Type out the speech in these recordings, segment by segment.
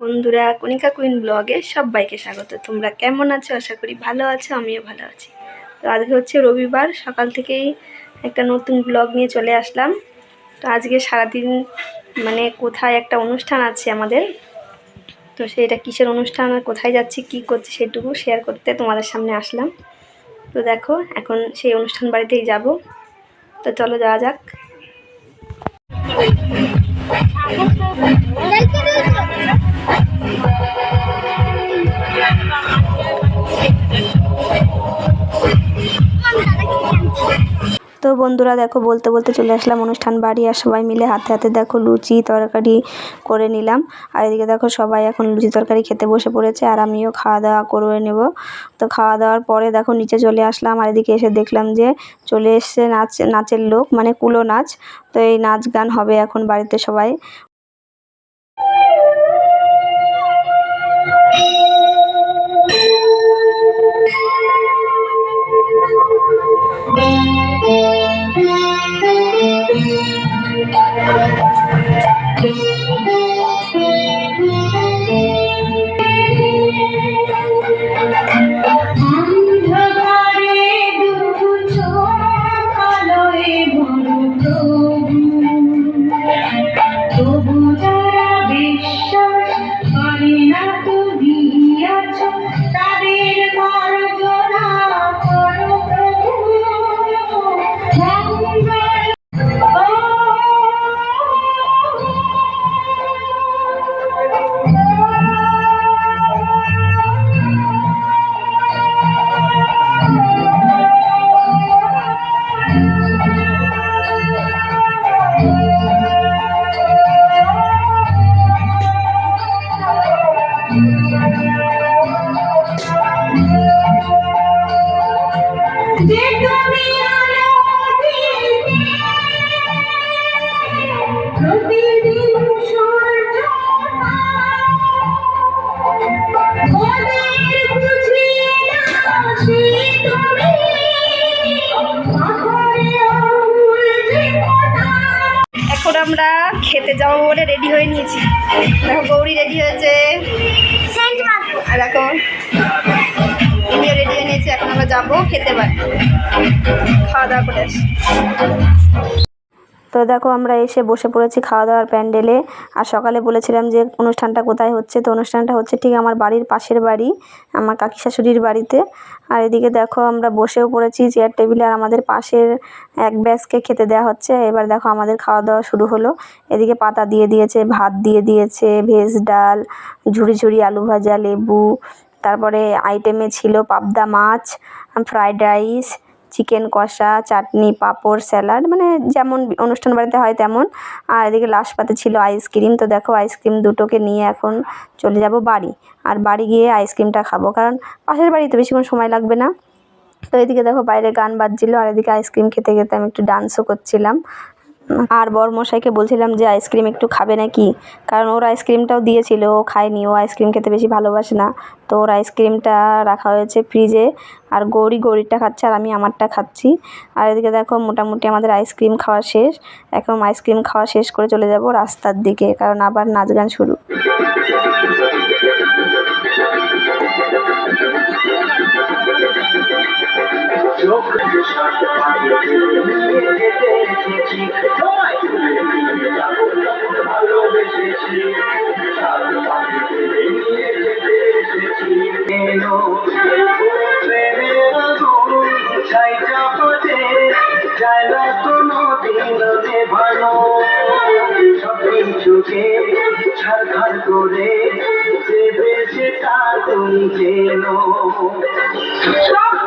বন্ধুরা কণিকা কুইন ব্লগে সবাইকে স্বাগত। তোমরা কেমন আছো? আশা করি ভালো আছো, আমিও ভালো আছি। তো আজকে হচ্ছে রবিবার, সকাল থেকেই একটা নতুন ব্লগ নিয়ে চলে আসলাম। তো আজকে সারাদিন মানে কোথায় একটা অনুষ্ঠান আছে আমাদের। তো সেটা কিসের অনুষ্ঠান আর কোথায় যাচ্ছি, কি করছি সেটুকু শেয়ার করতে তোমাদের সামনে আসলাম। তো দেখো, এখন সেই অনুষ্ঠান বাড়িতেই যাব। তো চলো যাওয়া যাক। তো বন্ধুরা দেখো, বলতে বলতে চলে আসলাম অনুষ্ঠান বাড়ি আর সবাই মিলে হাতে হাতে দেখো লুচি তরকারি করে নিলাম। আর এদিকে দেখো সবাই এখন লুচি তরকারি খেতে বসে পড়েছে আর আমিও খাওয়া দাওয়া করে নেব। তো খাওয়া দাওয়ার পরে দেখো নিচে চলে আসলাম আর এদিকে এসে দেখলাম যে চলে এসছে নাচ, নাচের লোক মানে কুলো নাচ। তো এই নাচ গান হবে এখন বাড়িতে সবাই। আমরা খেতে যাব বলে রেডি হয়ে নিয়েছি। দেখো গৌরী রেডি হয়েছে। আর এখন আমিও রেডি হয়ে নিয়েছি এখন আমরা যাব খেতে পারি খাওয়া দাওয়া করে তো দেখো আমরা এসে বসে পড়েছি খাওয়া দাওয়ার প্যান্ডেলে। আর সকালে বলেছিলাম যে অনুষ্ঠানটা কোথায় হচ্ছে? তো অনুষ্ঠানটা হচ্ছে ঠিক আমার বাড়ির পাশের বাড়ি, আমার কাকি শাশুড়ির বাড়িতে। আর এদিকে দেখো আমরা বসেও পড়েছি চেয়ার টেবিলে আর আমাদের পাশের এক ব্যাসকে খেতে দেওয়া হচ্ছে। এবার দেখো আমাদের খাওয়া দাওয়া শুরু হলো। এদিকে পাতা দিয়ে দিয়েছে, ভাত দিয়ে দিয়েছে, ভেজ ডাল, ঝুড়ি ঝুড়ি আলু ভাজা, লেবু। তারপরে আইটেমে ছিল পাবদা মাছ ফ্রাইড রাইস চিকেন কষা, চাটনি, পাঁপড়, স্যালাড মানে যেমন অনুষ্ঠান বাড়িতে হয় তেমন। আর এদিকে লাস্ট পাতে ছিল আইসক্রিম। তো দেখো আইসক্রিম দুটোকে নিয়ে এখন চলে যাব বাড়ি। আর বাড়ি গিয়ে আইসক্রিমটা খাব। কারণ পাশের বাড়িতে বেশিক্ষণ সময় লাগবে না। তো এদিকে দেখো বাইরে গান বাজছিল। আর এদিকে আইসক্রিম খেতে খেতে আমি একটু ডান্সও করছিলাম। আর বরমশাইকে বলছিলাম যে আইসক্রিম একটু খাবে নাকি? কারণ ওর আইসক্রিমটাও দিয়েছিল, ও খায়নি, ও আইসক্রিম খেতে বেশি ভালোবাসে না। তো ওর আইসক্রিমটা রাখা হয়েছে ফ্রিজে, আর গৌরী গৌরীরটা খাচ্ছে আর আমি আমারটা খাচ্ছি। আর এদিকে দেখো, মোটামুটি আমাদের আইসক্রিম খাওয়া শেষ। এখন আইসক্রিম খাওয়া শেষ করে চলে যাব রাস্তার দিকে, কারণ আবার নাচ গান শুরু। ছাই চাপতে যায় না কোনো দিন ভালো সব কিছুকে ছাড়খাড় করে দেবে সেটা তুমি স্বপ্ন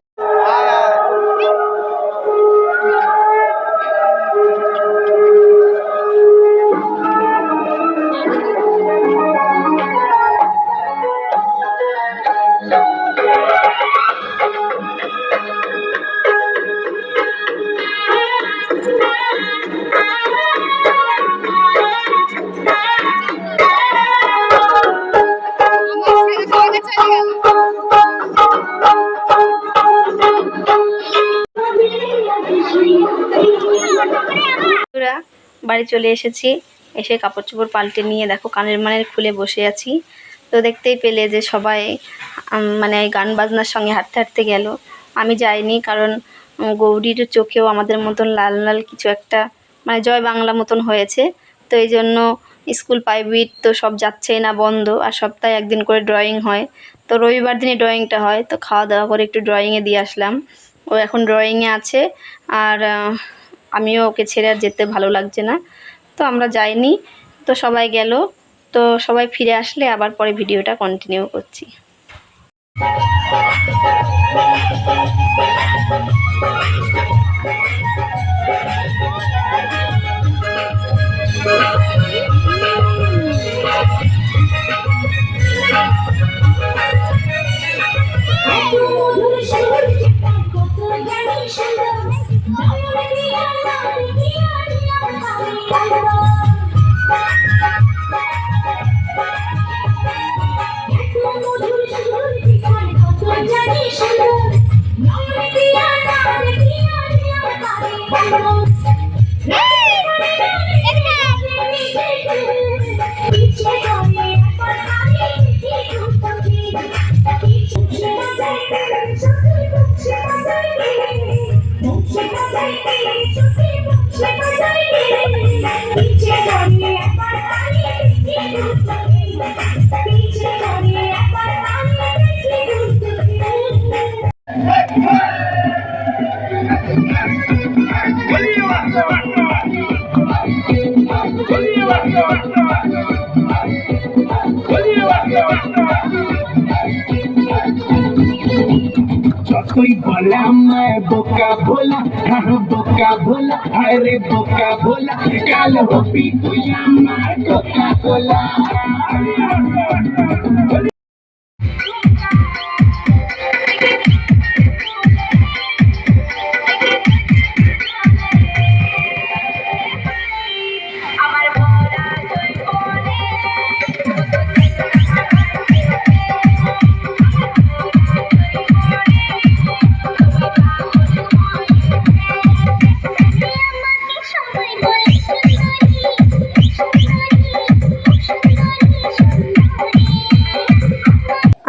বাড়ি চলে এসেছি। এসে কাপড় চোপড় পাল্টে নিয়ে দেখো কানের মানের খুলে বসে আছি। তো দেখতেই পেলে যে সবাই মানে গান বাজনার সঙ্গে হাঁটতে হাঁটতে গেল। আমি যাইনি কারণ গৌরীর চোখেও আমাদের মতন লাল লাল কিছু একটা মানে জয় বাংলা মতন হয়েছে। তো এই জন্য স্কুল প্রাইভেট তো সব যাচ্ছেই না বন্ধ, আর সপ্তাহে একদিন করে ড্রয়িং হয়। তো রবিবার দিনে ড্রয়িংটা হয়, তো খাওয়া দাওয়া করে একটু ড্রয়িংয়ে দিয়ে আসলাম। ও এখন ড্রয়িংয়ে আছে, আর আমিও ওকে ছেড়ে আর যেতে ভালো লাগছে না। তো আমরা যাইনি, তো সবাই গেল, তো সবাই ফিরে আসলে আবার পরে ভিডিওটা কন্টিনিউ করছি। এত কানে পিছে যতই বলে আমায় বোকা ভোলা হ্যাঁ বোকা ভোলা, আরে বোকা ভোলা, কাল হবি তুই আমার কোকা কোলা আমার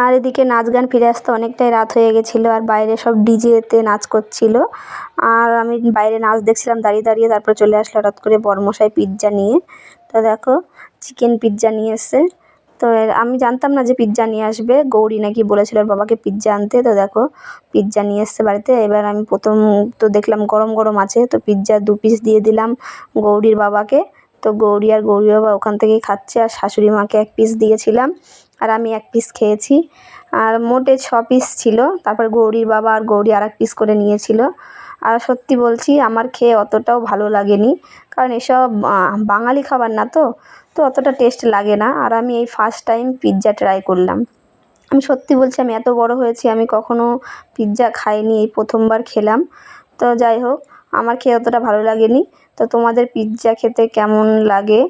আর এদিকে নাচ গান ফিরে আসতে অনেকটাই রাত হয়ে গেছিল আর বাইরে সব ডিজেতে নাচ করছিল। আর আমি বাইরে নাচ দেখছিলাম, দাঁড়িয়ে দাঁড়িয়ে তারপর চলে আসলো হঠাৎ করে বরমশাই পিৎজা নিয়ে। তো দেখো, চিকেন পিৎজা নিয়ে এসছে। তো আমি জানতাম না যে পিৎজা নিয়ে আসবে। গৌরী নাকি বলেছিল ওর বাবাকে পিৎজা আনতে। তো দেখো, পিৎজা নিয়ে এসছে বাড়িতে। এবার আমি প্রথম তো দেখলাম গরম গরম আছে। তো পিৎজা দু পিস দিয়ে দিলাম গৌরীর বাবাকে। তো গৌরী আর গৌরী বাবা ওখান থেকেই খাচ্ছে। আর শাশুড়ি মাকে এক পিস দিয়েছিলাম। আর আমি এক পিস খেয়েছি। আর মোটে ছ পিস ছিল, তারপর গৌরীর বাবা আর গৌরী আর এক পিস করে নিয়েছিল। আর সত্যি বলছি, আমার খেয়ে অতটাও ভালো লাগেনি। কারণ এসব বাঙালি খাবার না তো? তো অতটা টেস্ট লাগে না। আর আমি এই ফার্স্ট টাইম পিৎজা ট্রাই করলাম। আমি সত্যি বলছি, আমি এত বড় হয়েছি, আমি কখনো পিৎজা খাইনি, এই প্রথমবার খেলাম। তো যাই হোক, আমার খেয়ে অতটা ভালো লাগেনি। তো তোমাদের পিৎজা খেতে কেমন লাগে?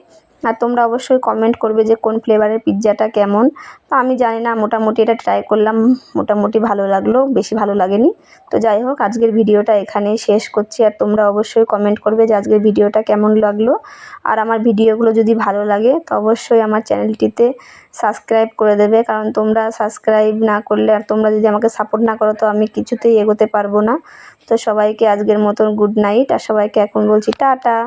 আর তোমরা অবশ্যই কমেন্ট করবে যে কোন ফ্লেভারের পিৎজাটা কেমন। তো আমি জানি না, মোটামুটি এটা ট্রাই করলাম, মোটামুটি ভালো লাগল, বেশি ভালো লাগেনি। তো যাই হোক, আজকের ভিডিওটা এখানেই শেষ করছি। আর তোমরা অবশ্যই কমেন্ট করবে যে আজকের ভিডিওটা কেমন লাগল। আর আমার ভিডিওগুলো যদি ভালো লাগে, তো অবশ্যই আমার চ্যানেলটিতে সাবস্ক্রাইব করে দেবে। কারণ তোমরা সাবস্ক্রাইব না করলে আর তোমরা যদি আমাকে সাপোর্ট না করো, তো আমি কিছুতেই এগোতে পারব না। তো সবাইকে আজকের মতন গুড নাইট আর সবাইকে এখন বলছি টাটা।